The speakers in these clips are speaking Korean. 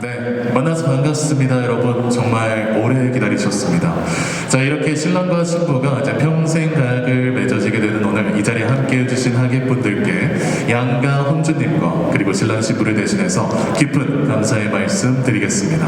네, 반갑습니다, 여러분. 정말 오래 기다리셨습니다. 자, 이렇게 신랑과 신부가 이제 평생 가약을 맺어지게 되는 오늘 이 자리에 함께 해주신 하객분들께 양가 혼주님과 그리고 신랑 신부를 대신해서 깊은 감사의 말씀 드리겠습니다.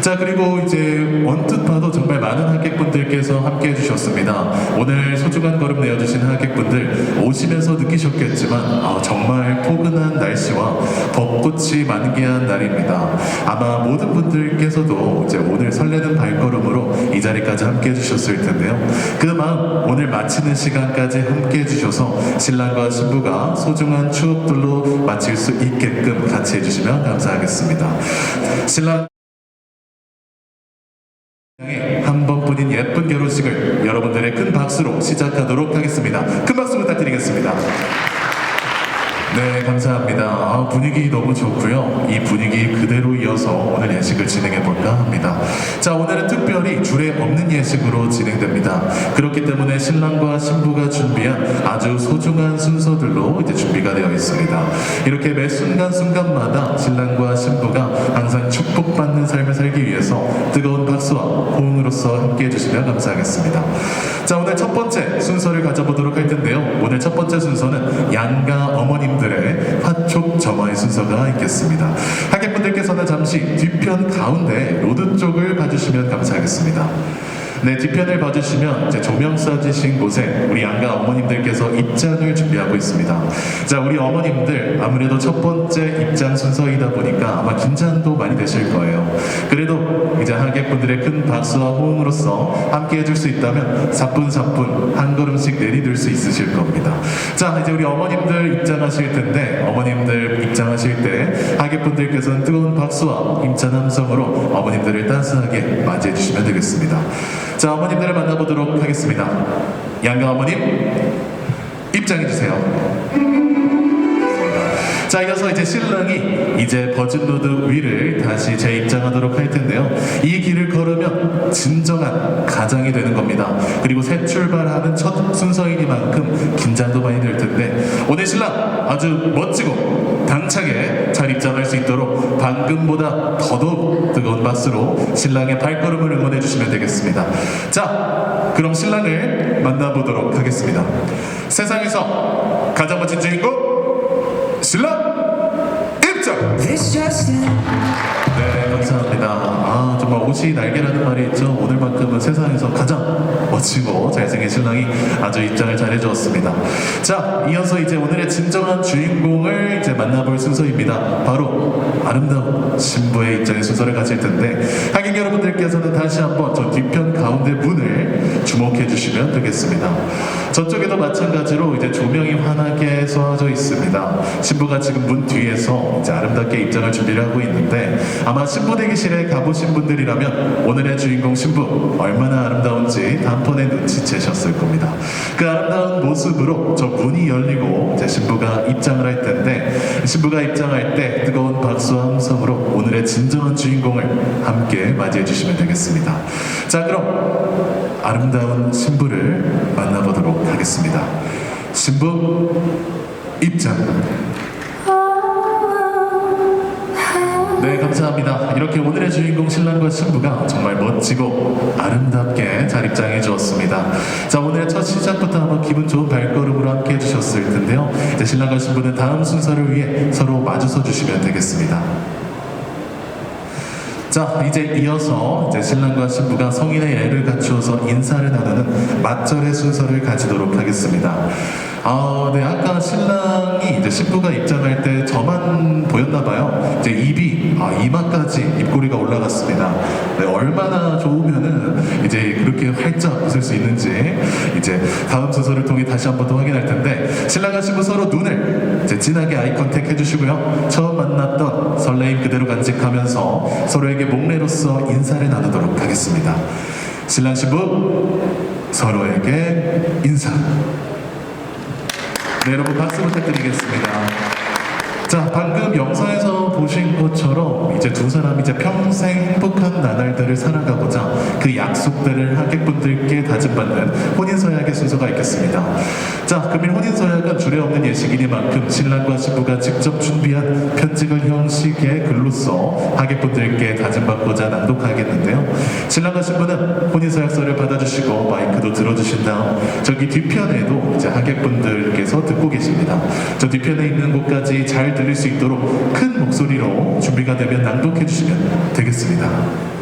자, 그리고 이제 언뜻 봐도 정말 많은 하객분들께서 함께 해주셨습니다. 오늘 소중한 걸음 내어주신 하객분들 오시면서 느끼셨겠지만 아, 정말 포근한 날씨와 벚꽃이 만개한 날입니다. 아마 모든 분들 께서도 이제 오늘 설레는 발걸음으로 이 자리까지 함께 해주셨을 텐데요. 그 마음 오늘 마치는 시간까지 함께 해주셔서 신랑과 신부가 소중한 추억들로 마칠 수 있게끔 같이 해주시면 감사하겠습니다. 신랑 한 번뿐인 예쁜 결혼식을 여러분들의 큰 박수로 시작하도록 하겠습니다. 큰 박수 부탁드리겠습니다. 네, 감사합니다. 아, 분위기 너무 좋고요. 이 분위기 그대로 이어서 오늘 예식을 진행해 볼까 합니다. 자, 오늘은 특별히 줄에 없는 예식으로 진행됩니다. 그렇기 때문에 신랑과 신부가 준비한 아주 소중한 순서들로 이제 준비가 되어 있습니다. 이렇게 매 순간 순간마다 신랑과 신부가 항상 축복받는 삶을 살기 위해서 뜨거운 박수와 호응으로서 함께 해 주시면 감사하겠습니다. 자, 오늘 첫 번째 순서를 가져보도록 할 텐데요. 오늘 첫 번째 순서는 양가 어머님 들의 화촉 점화의 순서가 있겠습니다. 하객분들께서는 잠시 뒤편 가운데 로드 쪽을 봐주시면 감사하겠습니다. 네, 뒤편을 봐주시면 이제 조명 쏴주신 곳에 우리 양가 어머님들께서 입장을 준비하고 있습니다. 자, 우리 어머님들 아무래도 첫 번째 입장 순서이다 보니까 아마 긴장도 많이 되실 거예요. 그래도 이제 하객분들의 큰 박수와 호응으로서 함께 해줄 수 있다면 사뿐사뿐 한 걸음씩 내디딜 수 있으실 겁니다. 자, 이제 우리 어머님들 입장하실 텐데 어머님들 입장하실 때 하객분들께서는 뜨거운 박수와 힘찬 함성으로 어머님들을 따스하게 맞이해 주시면 되겠습니다. 자, 어머님들을 만나보도록 하겠습니다. 양가 어머님 입장해 주세요. 자, 이어서 이제 신랑이 이제 버진로드 위를 다시 재입장하도록 할 텐데요. 이 길을 걸으면 진정한 가장이 되는 겁니다. 그리고 새 출발하는 첫 순서이니만큼 긴장도 많이 될 텐데 오늘 신랑 아주 멋지고 방금보다 더더욱 뜨거운 박수로 신랑의 발걸음을 응원해 주시면 되겠습니다. 자, 그럼 신랑을 만나보도록 하겠습니다. 세상에서 가장 멋진 주인공 신랑 입장! 네, 감사합니다. 옷이 날개라는 말이 있죠. 오늘만큼은 세상에서 가장 멋지고 잘생긴 신랑이 아주 입장을 잘 해주었습니다. 자, 이어서 이제 오늘의 진정한 주인공을 이제 만나볼 순서입니다. 바로 아름다운 신부의 입장의 순서를 가질 텐데, 하객 여러분들께서는 다시 한번 저 뒤편 가운데 문을 주목해 주시면 되겠습니다. 저쪽에도 마찬가지로 이제 조명이 환하게 쏘아져 있습니다. 신부가 지금 문 뒤에서 이제 아름답게 입장을 준비를 하고 있는데 아마 신부 대기실에 가보신 분들이라면 오늘의 주인공 신부 얼마나 아름다운지 단번에 눈치채셨을 겁니다. 그 아름다운 모습으로 저 문이 열리고 이제 신부가 입장을 할 텐데 신부가 입장할 때 뜨거운 박수와 함성으로 오늘의 진정한 주인공을 함께 맞이해 주시면 되겠습니다. 자 그럼 아름다운 신부를 만나보도록 하겠습니다. 신부 입장. 네, 감사합니다. 이렇게 오늘의 주인공 신랑과 신부가 정말 멋지고 아름답게 잘 입장해 주었습니다. 자, 오늘의 첫 시작부터 한번 기분 좋은 발걸음으로 함께 해주셨을 텐데요. 이제 신랑과 신부는 다음 순서를 위해 서로 마주서 주시면 되겠습니다. 자, 이제 이어서 이제 신랑과 신부가 성인의 예를 갖추어서 인사를 나누는 맞절의 순서를 가지도록 하겠습니다. 아, 네, 아까 신랑 이 이제 신부가 입장할 때 저만 보였나 봐요. 이제 입이 아, 이마까지 입꼬리가 올라갔습니다. 네, 얼마나 좋으면은 이제 그렇게 활짝 웃을 수 있는지 이제 다음 순서를 통해 다시 한 번 더 확인할 텐데 신랑과 신부 서로 눈을 이제 진하게 아이 컨택 해주시고요. 처음 만났던 설레임 그대로 간직하면서 서로에게 목례로서 인사를 나누도록 하겠습니다. 신랑 신부 서로에게 인사. 네, 여러분 박수 부탁드리겠습니다. 자, 방금 영상에서 보신 것처럼 이제 두 사람이 이제 평생 행복한 나날들을 살아가고자 그 약속들을 하객분들께 다짐받는 혼인서약의 순서가 있겠습니다. 자, 금일 혼인서약은 주례 없는 예식이니만큼 신랑과 신부가 직접 준비한 편집을 형식의 글로써 하객분들께 다짐받고자 낭독하겠는데요. 신랑과 신부는 혼인서약서를 받아주시고 마이크도 들어주신 다음 저기 뒤편에도 이제 하객분들께서 듣고 계십니다. 저 뒤편에 있는 곳까지 잘 들릴 수 있도록 큰 목소리로 준비가 되면 낭독해 주시면 되겠습니다.